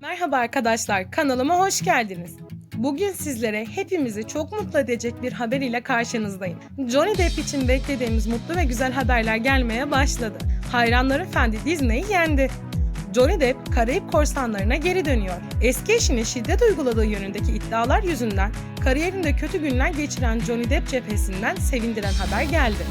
Merhaba arkadaşlar, kanalıma hoş geldiniz. Bugün sizlere hepimizi çok mutlu edecek bir haber ile karşınızdayım. Johnny Depp için beklediğimiz mutlu ve güzel haberler gelmeye başladı. Hayranları Fendi Disney'i yendi. Johnny Depp Karayip korsanlarına geri dönüyor. Eski eşine şiddet uyguladığı yönündeki iddialar yüzünden kariyerinde kötü günler geçiren Johnny Depp cephesinden sevindiren haber geldi.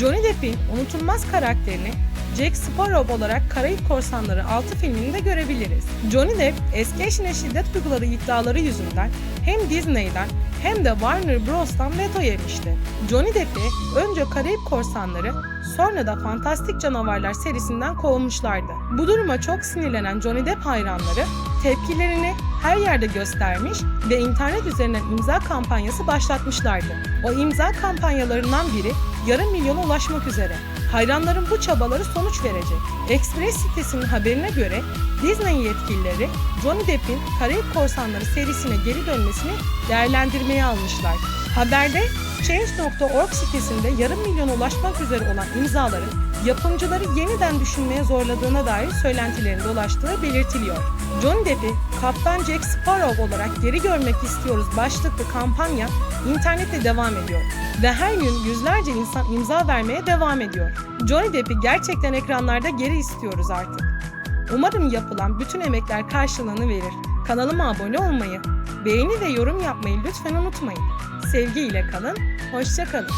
Johnny Depp'in unutulmaz karakterini Jack Sparrow olarak Karayip Korsanları 6 filminde görebiliriz. Johnny Depp eski eşine şiddet uyguladığı iddiaları yüzünden hem Disney'den hem de Warner Bros'tan veto yemişti. Johnny Depp'i önce Karayip Korsanları sonra da Fantastik Canavarlar serisinden kovmuşlardı. Bu duruma çok sinirlenen Johnny Depp hayranları tepkilerini her yerde göstermiş ve internet üzerinden imza kampanyası başlatmışlardı. O imza kampanyalarından biri yarım milyona ulaşmak üzere. Hayranların bu çabaları sonuç verecek. Express sitesinin haberine göre Disney yetkilileri Johnny Depp'in Karayip Korsanları serisine geri dönmesini değerlendirmeye almışlar. Haberde Change.org sitesinde yarım milyona ulaşmak üzere olan imzaların yapımcıları yeniden düşünmeye zorladığına dair söylentilerin dolaştığı belirtiliyor. Johnny Depp'i Kaptan Jack Sparrow olarak geri görmek istiyoruz başlıklı kampanya internette devam ediyor ve her gün yüzlerce insan imza vermeye devam ediyor. Johnny Depp'i gerçekten ekranlarda geri istiyoruz artık. Umarım yapılan bütün emekler karşılığını verir. Kanalıma abone olmayı, beğeni ve yorum yapmayı lütfen unutmayın. Sevgiyle kalın, hoşça kalın.